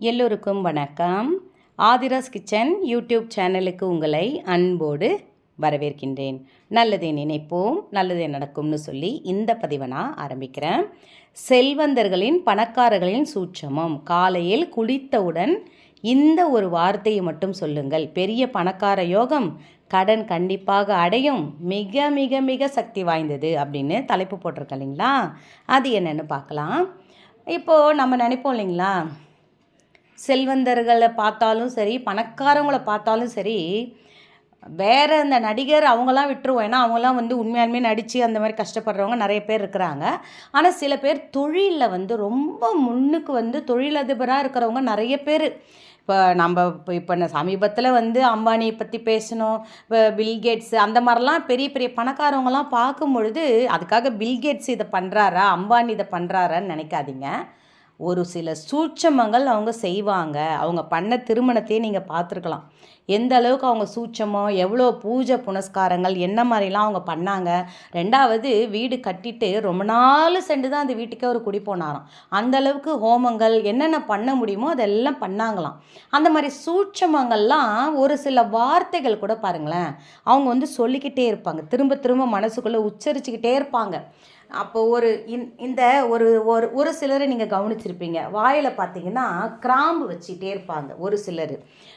எல்லோருக்கும் வணக்கம். Aadhira's kitchen YouTube சேனலுக்கு உங்களை அன்போடு வரவேற்கின்றேன். நல்லதை நினைப்போம் நல்லதே நடக்கும்னு சொல்லி இந்த பதிவை நான் ஆரம்பிக்கிறேன். செல்வந்தர்களின் பணக்காரர்களின் சூட்சமம். காலையில் குளித்தவுடன் இந்த ஒரு வார்த்தையை மட்டும் சொல்லுங்கள். பெரிய பணக்கார யோகம் கடன் கண்டிப்பாக அடையும். மிக மிக மிக சக்தி வாய்ந்தது அப்படின்னு தலைப்பு போட்டிருக்க இல்லைங்களா? அது என்னென்னு பார்க்கலாம். இப்போது நம்ம நினைப்போம் இல்லைங்களா? செல்வந்தர்களை பார்த்தாலும் சரி பணக்காரவங்கள பார்த்தாலும் சரி வேறு இந்த நடிகர் அவங்களாம் விட்டுருவோம். ஏன்னா அவங்களாம் வந்து உண்மையாலுமே நடித்து அந்த மாதிரி கஷ்டப்படுறவங்க நிறைய பேர் இருக்கிறாங்க. ஆனால் சில பேர் தொழிலில் வந்து ரொம்ப முன்னுக்கு வந்து தொழிலதிபராக இருக்கிறவங்க நிறைய பேர். இப்போ நம்ம இப்போ இப்போ சமீபத்தில் வந்து அம்பானியை பற்றி பேசணும் இப்போ பில்கேட்ஸ் அந்த மாதிரிலாம் பெரிய பெரிய பணக்காரவங்களாம் பார்க்கும் பொழுது அதுக்காக பில்கேட்ஸ் இதை பண்ணுறாரா அம்பானி இதை பண்ணுறாரான்னு நினைக்காதீங்க. ஒரு சில சூட்சமங்கள் அவங்க செய்வாங்க. அவங்க பண்ண திருமணத்தையே நீங்கள் பார்த்துருக்கலாம். எந்த அளவுக்கு அவங்க சூட்சமோ எவ்வளோ பூஜை புனஸ்காரங்கள் என்ன மாதிரிலாம் அவங்க பண்ணாங்க. ரெண்டாவது வீடு கட்டிட்டு ரொம்ப நாள் சென்று தான் அந்த வீட்டுக்கே ஒரு குடி போனாராம். அந்த அளவுக்கு ஹோமங்கள் என்னென்ன பண்ண முடியுமோ அதெல்லாம் பண்ணாங்களாம். அந்த மாதிரி சூட்சமங்கள்லாம் ஒரு சில வார்த்தைகள் கூட பாருங்களேன். அவங்க வந்து சொல்லிக்கிட்டே இருப்பாங்க. திரும்ப திரும்ப மனசுக்குள்ளே உச்சரிச்சுக்கிட்டே இருப்பாங்க. அப்போ ஒரு இந் இந்த ஒரு ஒரு ஒரு சிலரை நீங்கள் கவனிச்சிருப்பீங்க. வாயில் பார்த்தீங்கன்னா கிராம்பு வச்சுட்டே இருப்பாங்க ஒரு சிலர்.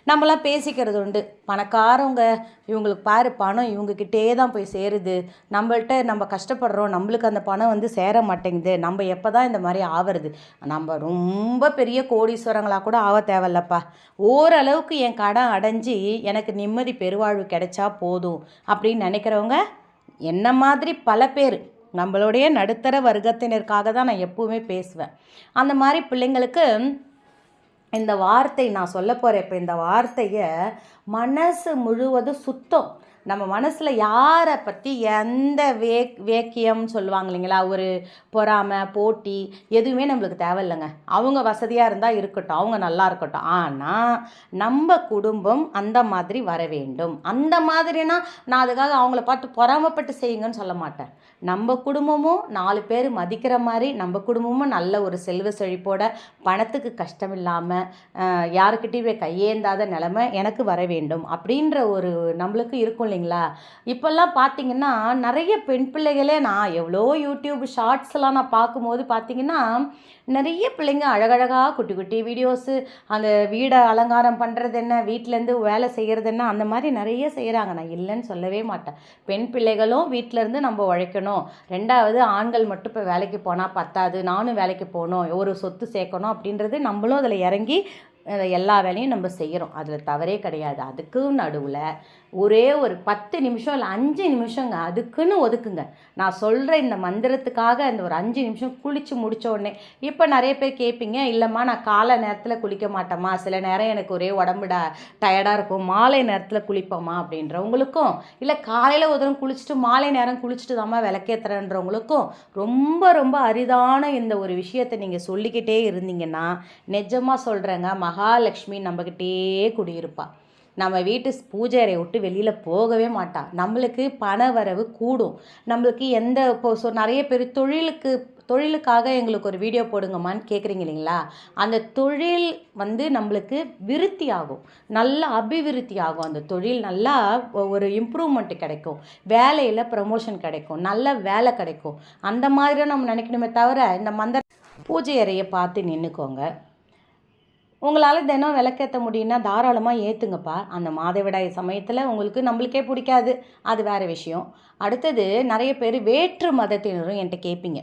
நம்மளாம் பேசிக்கிறது உண்டு. பணக்காரவங்க இவங்களுக்கு பாரு பணம் இவங்கக்கிட்டே தான் போய் சேருது. நம்மள்கிட்ட நம்ம கஷ்டப்படுறோம் நம்மளுக்கு அந்த பணம் வந்து சேர மாட்டேங்குது. நம்ம எப்போ தான் இந்த மாதிரி ஆவறது? நம்ம ரொம்ப பெரிய கோடீஸ்வரங்களாக கூட ஆக தேவையில்லப்பா. ஓரளவுக்கு என் கடன் அடைஞ்சு எனக்கு நிம்மதி பெருவாழ்வு கிடைச்சா போதும் அப்படின்னு நினைக்கிறவங்க என்ன மாதிரி பல பேர் நம்மளுடைய நடுத்தர வர்க்கத்தினருக்காக தான் நான் எப்போவுமே பேசுவேன். அந்த மாதிரி பிள்ளைங்களுக்கு இந்த வார்த்தை நான் சொல்ல போகிறேன் இப்போ இந்த வார்த்தையை மனசு முழுவதும் சுத்தம். நம்ம மனசில் யாரை பற்றி எந்த வே வேக்கியம் சொல்லுவாங்க இல்லைங்களா? ஒரு பொறாமை போட்டி எதுவுமே நம்மளுக்கு தேவையில்லைங்க. அவங்க வசதியாக இருந்தால் இருக்கட்டும் அவங்க நல்லா இருக்கட்டும். ஆனால் நம்ம குடும்பம் அந்த மாதிரி வர வேண்டும். அந்த மாதிரினா நான் அதுக்காக அவங்கள பார்த்து பொறாமப்பட்டு செய்யுங்கன்னு சொல்ல மாட்டேன். நம்ம குடும்பமும் நாலு பேர் மதிக்கிற மாதிரி நம்ம குடும்பமும் நல்ல ஒரு செல்வ செழிப்போட பணத்துக்கு கஷ்டம் இல்லாமல் யாருக்கிட்டேயுமே கையேந்தாத நிலமை எனக்கு வர வேண்டும். அப்படின்ற ஒரு நம்மளுக்கு இருக்கும் இல்லைங்களா? இப்போல்லாம் பார்த்தீங்கன்னா நிறைய பெண் பிள்ளைகளே நான் எவ்வளோ யூடியூப் ஷார்ட்ஸ்லாம் நான் பார்க்கும்போது பார்த்தீங்கன்னா நிறைய பிள்ளைங்க அழகழகாக குட்டி குட்டி வீடியோஸு அந்த வீடை அலங்காரம் பண்ணுறது என்ன வீட்டிலேருந்து வேலை செய்கிறது என்ன அந்த மாதிரி நிறைய செய்கிறாங்க நான் இல்லைன்னு சொல்லவே மாட்டேன். பெண் பிள்ளைகளும் வீட்டிலேருந்து நம்ம உழைக்கணும். ரெண்டாவது ஆண்கள் மட்டும் இப்போ வேலைக்கு போனால் பத்தாது. நானும் வேலைக்கு போகணும். ஒரு சொத்து சேர்க்கணும் அப்படின்றது நம்மளும் அதில் இறங்கி எல்லா வேலையும் நம்ம செய்கிறோம் அதில் தவறே கிடையாது. அதுக்கும் நடுவில் ஒரே ஒரு பத்து நிமிஷம் இல்லை அஞ்சு நிமிஷங்க. அதுக்குன்னு ஒதுக்குங்க. நான் சொல்கிற இந்த மந்திரத்துக்காக அந்த ஒரு அஞ்சு நிமிஷம் குளித்து முடித்த உடனே இப்போ நிறைய பேர் கேட்பீங்க இல்லைம்மா நான் காலை நேரத்தில் குளிக்க மாட்டேம்மா. சில நேரம் எனக்கு ஒரே உடம்புடா டயர்டாக இருக்கும். மாலை நேரத்தில் குளிப்போம்மா அப்படின்றவங்களுக்கும் இல்லை காலையில் ஒரு குளிச்சுட்டு மாலை நேரம் குளிச்சுட்டு தாம்மா விளக்கேற்றுறன்றவங்களுக்கும் ரொம்ப ரொம்ப அரிதான இந்த ஒரு விஷயத்தை நீங்கள் சொல்லிக்கிட்டே இருந்தீங்கன்னா நிஜமாக சொல்கிறேங்க மகாலட்சுமி நம்மக்கிட்டே குடியிருப்பா. நம்ம வீட்டு பூஜை அறையை விட்டு வெளியில் போகவே மாட்டா. நம்மளுக்கு பண வரவு கூடும். நம்மளுக்கு எந்த இப்போ ஸோ நிறைய பேர் தொழிலுக்கு தொழிலுக்காக எங்களுக்கு ஒரு வீடியோ போடுங்கம்மான்னு கேட்குறீங்க இல்லைங்களா? அந்த தொழில் வந்து நம்மளுக்கு விருத்தி ஆகும் நல்லா அபிவிருத்தி ஆகும் அந்த தொழில் நல்லா ஒரு இம்ப்ரூவ்மெண்ட் கிடைக்கும். வேலையில் ப்ரமோஷன் கிடைக்கும். நல்ல வேலை கிடைக்கும். அந்த மாதிரி நம்ம நினைக்கணுமே தவிர இந்த மந்திர பூஜை அறையை பார்த்து நின்றுக்கோங்க உங்களால் தினம் விளக்கேற்ற முடியும்னா தாராளமாக ஏற்றுங்கப்பா அந்த மாதவிடாய் சமயத்தில் உங்களுக்கு நம்மளுக்கே பிடிக்காது. அது வேறு விஷயம். அடுத்தது நிறைய பேர் வேற்று மதத்தினரும் என்கிட்ட கேட்பீங்க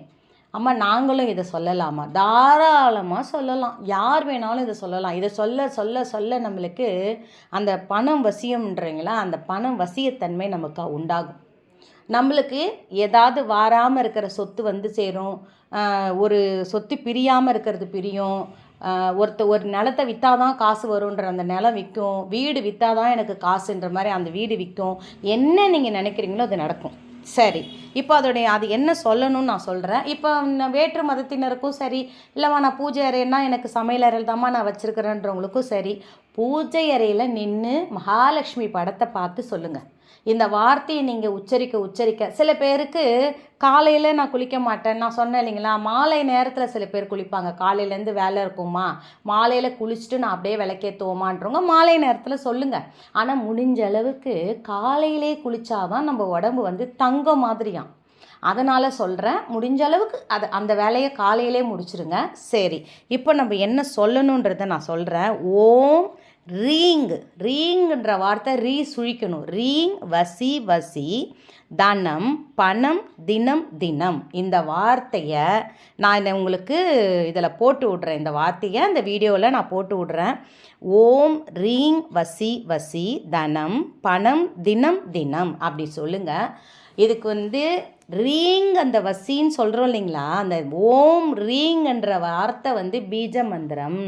அம்மா நாங்களும் இதை சொல்லலாமா? தாராளமாக சொல்லலாம். யார் வேணாலும் இதை சொல்லலாம். இதை சொல்ல சொல்ல சொல்ல நம்மளுக்கு அந்த பணம் வசியம்ன்றீங்களா? அந்த பணம் வசியத்தன்மை நமக்கு உண்டாகும். நம்மளுக்கு ஏதாவது வாராமல் இருக்கிற சொத்து வந்து சேரும். ஒரு சொத்து பிரியாமல் இருக்கிறது பிரியும். ஒருத்த ஒரு நிலத்தை விற்றா தான் காசு வருன்ற அந்த நிலம் விற்கும். வீடு விற்றா தான் எனக்கு காசுன்ற மாதிரி அந்த வீடு விற்கும். என்ன நீங்கள் நினைக்கிறீங்களோ அது நடக்கும். சரி இப்போ அதோடைய அது என்ன சொல்லணும்னு நான் சொல்கிறேன் இப்போ வேற்று மதத்தினருக்கும் சரி இல்லைம்மா நான் பூஜை அறைன்னா எனக்கு சமையல் அறையில் தாம்மா நான் வச்சுருக்கிறேன்றவங்களுக்கும் சரி பூஜை அறையில் நின்று மகாலட்சுமி படத்தை பார்த்து சொல்லுங்கள் இந்த வார்த்தையை நீங்கள் உச்சரிக்க உச்சரிக்க. சில பேருக்கு காலையில் நான் குளிக்க மாட்டேன் நான் சொன்னேன் இல்லைங்களா? மாலை நேரத்தில் சில பேர் குளிப்பாங்க. காலையிலேருந்து வேலை இருக்குமா? மாலையில் குளிச்சுட்டு நான் அப்படியே விளக்கேற்றுவோமான்றவங்க மாலை நேரத்தில் சொல்லுங்கள் ஆனால் முடிஞ்ச அளவுக்கு காலையிலே குளிச்சாதான் நம்ம உடம்பு வந்து தங்கம் மாதிரியாம். அதனால் சொல்கிறேன் முடிஞ்ச அளவுக்கு அதை அந்த வேலையை காலையிலே முடிச்சிருங்க. சரி. இப்போ நம்ம என்ன சொல்லணுன்றதை நான் சொல்கிறேன் ஓம் ரீங் ரீங்குன்ற வார்த்தை ரீ சுழிக்கணும். ரீங் வசி வசி தனம் பணம் தினம் தினம். இந்த வார்த்தையை நான் இந்த உங்களுக்கு இதில் போட்டு விட்றேன். இந்த வார்த்தையை இந்த வீடியோவில் நான் போட்டு விட்றேன். ஓம் ரீங் வசி வசி தனம் பணம் தினம் தினம் அப்படி சொல்லுங்கள் இதுக்கு வந்து ரீங் அந்த வசின்னு சொல்கிறோம் இல்லைங்களா? அந்த ஓம் ரீங் என்ற வார்த்தை வந்து பீஜ மந்திரம்.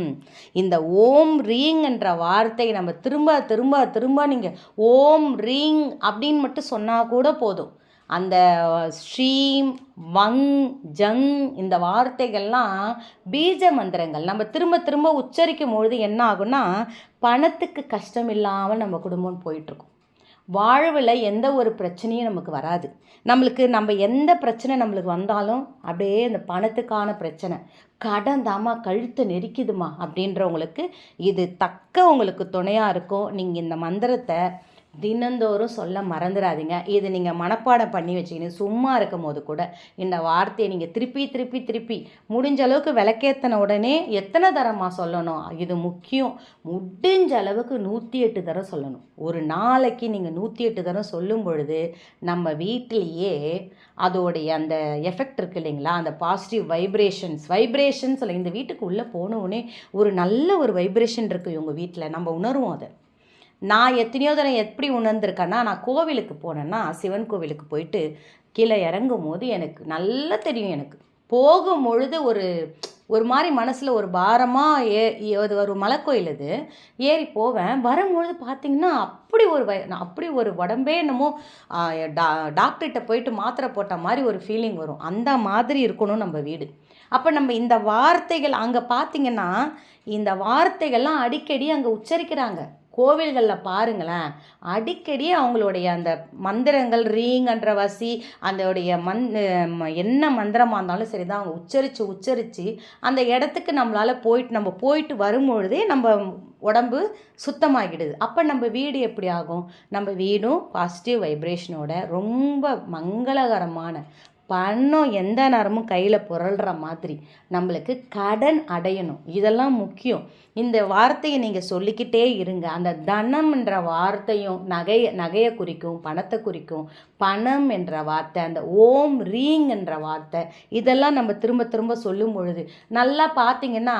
இந்த ஓம் ரீங் என்ற வார்த்தையை நம்ம திரும்ப திரும்ப திரும்ப நீங்கள் ஓம் ரீங் அப்படின்னு மட்டும் சொன்னால் கூட போதும். அந்த ஸ்ரீம் வங் ஜங் இந்த வார்த்தைகள்லாம் பீஜ மந்திரங்கள். நம்ம திரும்ப திரும்ப உச்சரிக்கும் பொழுது என்ன ஆகும்னா பணத்துக்கு கஷ்டம் இல்லாமல் நம்ம குடும்பம் போயிட்டுருக்கும் வாழ்வில் எந்த ஒரு பிரச்சனையும் நமக்கு வராது. நம்மளுக்கு நம்ம எந்த பிரச்சனை நம்மளுக்கு வந்தாலும் அப்படியே இந்த பணத்துக்கான பிரச்சனை கடன் தாமா கழுத்தை நெரிக்குதுமா அப்படின்றவங்களுக்கு இது தக்க உங்களுக்கு துணையாக இருக்கும். நீங்கள் இந்த மந்திரத்தை தினந்தோறும் சொல்ல மறந்துடாதீங்க இது நீங்கள் மனப்பாடம் பண்ணி வச்சிக்கின்னு சும்மா இருக்கும் போது கூட இந்த வார்த்தையை நீங்கள் திருப்பி திருப்பி திருப்பி முடிஞ்ச அளவுக்கு விளக்கேற்றின உடனே எத்தனை தரமாக சொல்லணும்? இது முக்கியம். முடிஞ்ச அளவுக்கு நூற்றி எட்டு தரம் சொல்லணும். ஒரு நாளைக்கு நீங்கள் நூற்றி எட்டு தரம் சொல்லும் பொழுது நம்ம வீட்டிலேயே அதோடைய அந்த எஃபெக்ட் இருக்குது இல்லைங்களா? அந்த பாசிட்டிவ் வைப்ரேஷன்ஸ் வைப்ரேஷன்ஸ் இந்த வீட்டுக்கு உள்ளே போனவுடனே ஒரு நல்ல ஒரு வைப்ரேஷன் இருக்குது இவங்க வீட்டில் நம்ம உணர்வோம் அதை. நான் எத்தனையோ தடவை எப்படி உணர்ந்திருக்கேன்னா நான் கோவிலுக்கு போனேன்னா சிவன் கோவிலுக்கு போயிட்டு கீழே இறங்கும் போது எனக்கு நல்லா தெரியும் எனக்கு. போகும் பொழுது ஒரு ஒரு மாதிரி மனசில் ஒரு பாரமாக ஏ அது ஒரு மலைக்கோயில் இது ஏறி போவேன். வரும்பொழுது பார்த்திங்கன்னா அப்படி ஒரு வய அப்படி ஒரு உடம்பே என்னமோ டா டாக்டர்கிட்ட போயிட்டு மாத்திரை போட்ட மாதிரி ஒரு ஃபீலிங் வரும். அந்த மாதிரி இருக்கணும் நம்ம வீடு. அப்போ நம்ம இந்த வார்த்தைகள் அங்கே பார்த்திங்கன்னா இந்த வார்த்தைகள்லாம் அடிக்கடி அங்கே உச்சரிக்கிறாங்க. கோவில்களில் பாருங்களேன் அடிக்கடி அவங்களுடைய அந்த மந்திரங்கள் ரீங்கன்ற வசி அதோடைய மந் என்ன மந்திரமாக இருந்தாலும் சரி தான் அவங்க உச்சரித்து உச்சரித்து அந்த இடத்துக்கு நம்மளால் போயிட்டு நம்ம போயிட்டு வரும்பொழுதே நம்ம உடம்பு சுத்தமாகிடுது. அப்போ நம்ம வீடு எப்படி ஆகும்? நம்ம வீடும் பாசிட்டிவ் வைப்ரேஷனோட ரொம்ப மங்களகரமான பணம் எந்த நேரமும் கையில் புரள்கிற மாதிரி. நம்மளுக்கு கடன் அடையணும். இதெல்லாம் முக்கியம். இந்த வார்த்தையை நீங்கள் சொல்லிக்கிட்டே இருங்க. அந்த தனம்ன்ற வார்த்தையும் நகை நகையை குறிக்கும் பணத்தை குறிக்கும் பணம் என்ற வார்த்தை அந்த ஓம் ரீங் என்ற வார்த்தை இதெல்லாம் நம்ம திரும்ப திரும்ப சொல்லும் பொழுது நல்லா பார்த்தீங்கன்னா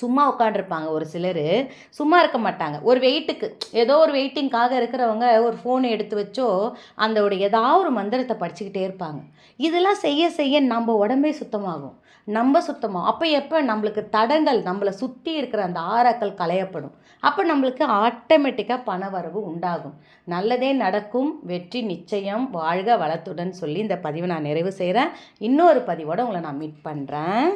சும்மா உட்காண்டிருப்பாங்க ஒரு சிலர். சும்மா இருக்க மாட்டாங்க. ஒரு வெயிட்டுக்கு ஏதோ ஒரு வெயிட்டிங்காக இருக்கிறவங்க ஒரு ஃபோனை எடுத்து வச்சோ அந்த ஏதாவது ஒரு மந்திரத்தை படிச்சுக்கிட்டே இருப்பாங்க. இதெல்லாம் செய்ய செய்ய நம்ம உடம்பே சுத்தமாகும். நம்ம சுத்தமாகும். அப்போ எப்போ நம்மளுக்கு தடங்கள் நம்மளை சுற்றி இருக்கிற அந்த ஆறாக்கள் களையப்படும். அப்போ நம்மளுக்கு ஆட்டோமேட்டிக்காக பண வரவு உண்டாகும். நல்லதே நடக்கும். வெற்றி நிச்சயம். வாழ்க வளத்துடன் சொல்லி இந்த பதிவை நான் நிறைவு செய்கிறேன் இன்னொரு பதிவோடு உங்களை நான் மீட் பண்ணுறேன்